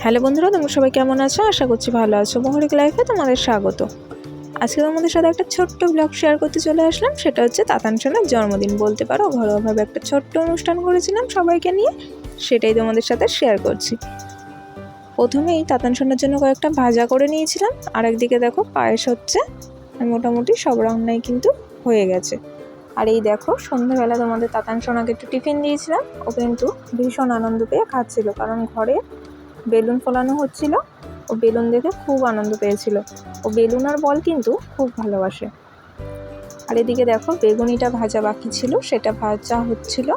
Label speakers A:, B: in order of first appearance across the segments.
A: Hello বন্ধুরা, তোমরা সবাই কেমন আছো? আশা করছি ভালো আছো। মহরিক লাইফে তোমাদের স্বাগত। আজকে তোমাদের সাথে একটা ছোট্ট ব্লগ শেয়ার করতে চলে আসলাম। সেটা হচ্ছে তাতান সোনার জন্মদিন। বলতে পারো, ঘরোয়াভাবে একটা ছোট্ট অনুষ্ঠান করেছিলাম সবাইকে নিয়ে। সেটাই তোমাদের সাথে শেয়ার করছি। প্রথমেই তাতান সোনার জন্য কয়েকটা ভাজা করে নিয়েছিলাম। আর একদিকে দেখো, পায়েস হচ্ছে। মোটামুটি সব রান্নাই কিন্তু হয়ে গেছে। আর এই দেখো, সন্ধ্যাবেলা তোমাদের তাতান সোনাকে একটু টিফিন দিয়েছিলাম। ও কিন্তু ভীষণ আনন্দ পেয়ে খাচ্ছিল। কারণ ঘরে বেলুন ফোলানো হচ্ছিল। ও বেলুন দেখে খুব আনন্দ পেয়েছিল। ও বেলুন আর বল কিন্তু খুব ভালোবাসে। আর এদিকে দেখো, বেগুনিটা ভাজা বাকি ছিল, সেটা ভাজা হচ্ছিল।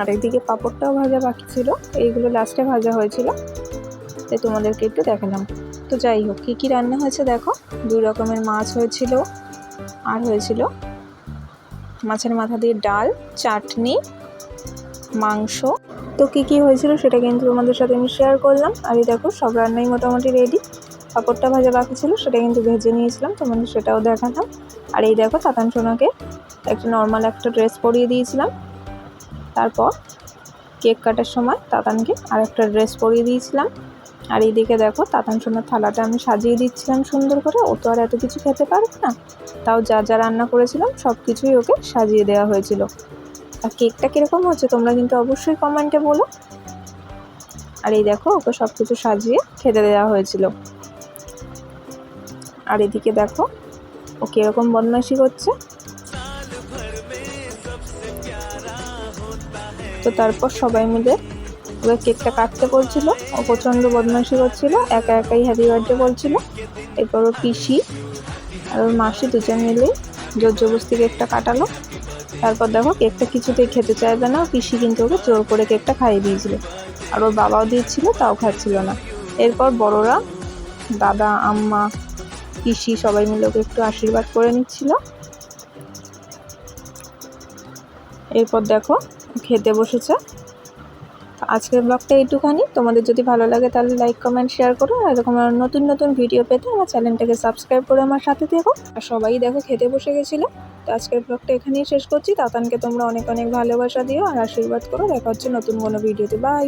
A: আর এদিকে পাঁপড়টাও ভাজা বাকি ছিল, এইগুলো লাস্টে ভাজা হয়েছিল। তাই তোমাদেরকে একটু দেখালাম। তো যাই হোক, কী কী রান্না হয়েছে দেখো? দুই রকমের মাছ হয়েছিল, আর হয়েছিল মাছের মাথা দিয়ে ডাল, চাটনি, মাংস তো কী কী হয়েছিল সেটা কিন্তু তোমাদের সাথে আমি শেয়ার করলাম। আর এই দেখো, সব রান্নাই মোটামুটি রেডি পাঁপড়টা ভাজা বাকি ছিল, সেটা কিন্তু ভেজে নিয়েছিলাম, তোমাদের সেটাও দেখাতাম। আর এই দেখো, তাতান সোনাকে একটা নর্মাল একটা ড্রেস পরিয়ে দিয়েছিলাম। তারপর কেক কাটার সময় তাতানকে আর একটা ড্রেস পরিয়ে দিয়েছিলাম। আর এইদিকে দেখো, তাতান সোনার থালাটা আমি সাজিয়ে দিচ্ছিলাম সুন্দর করে। ও তো আর এত কিছু খেতে পারবে না। তাও যা যা রান্না করেছিলাম সব কিছুই ওকে সাজিয়ে দেওয়া হয়েছিল। আর কেকটা কীরকম হচ্ছে তোমরা কিন্তু অবশ্যই কমেন্টে বলো। আর এই দেখো, ওকে সব কিছু সাজিয়ে খেতে দেওয়া হয়েছিল। আর এদিকে দেখো, ও কীরকম বদমাইশি করছে। তো তারপর সবাই মিলে ওকে কেকটা কাটতে বলছিল। ও প্রচণ্ড বদমাইশি করছিল, একা একাই হ্যাপি বার্থডে বলছিল। এরপর ও পিসি আর ওর মাসি দুজন মিলে জোর জবস্তি কেকটা কাটালো। তারপর দেখো কেকটা কিছুতেই খেতে চাইবে না। পিসি কিন্তু ওকে জোর করে কেকটা খাইয়ে দিয়েছিল। আর ওর বাবাও দিয়েছিল, তাও খাচ্ছিল না। এরপর বড়রা, দাদা, আম্মা, পিসি সবাই মিলে ওকে একটু আশীর্বাদ করে নিচ্ছিল। এরপর দেখো, খেতে বসেছে। আজকের ব্লগটা এইটুখানি। তোমাদের যদি ভালো লাগে তাহলে লাইক কমেন্ট শেয়ার করো। আর এরকম নতুন নতুন ভিডিও পেতে আমার চ্যানেলটাকে সাবস্ক্রাইব করে আমার সাথে থেকো। আর সবাই দেখো খেতে বসে গেছিল। তো আজকের ব্লগটা এখানেই শেষ করছি। তাতানকে তোমরা অনেক অনেক ভালোবাসা দিও আর আশীর্বাদ করো। দেখা হচ্ছে নতুন কোনো ভিডিওতে বাই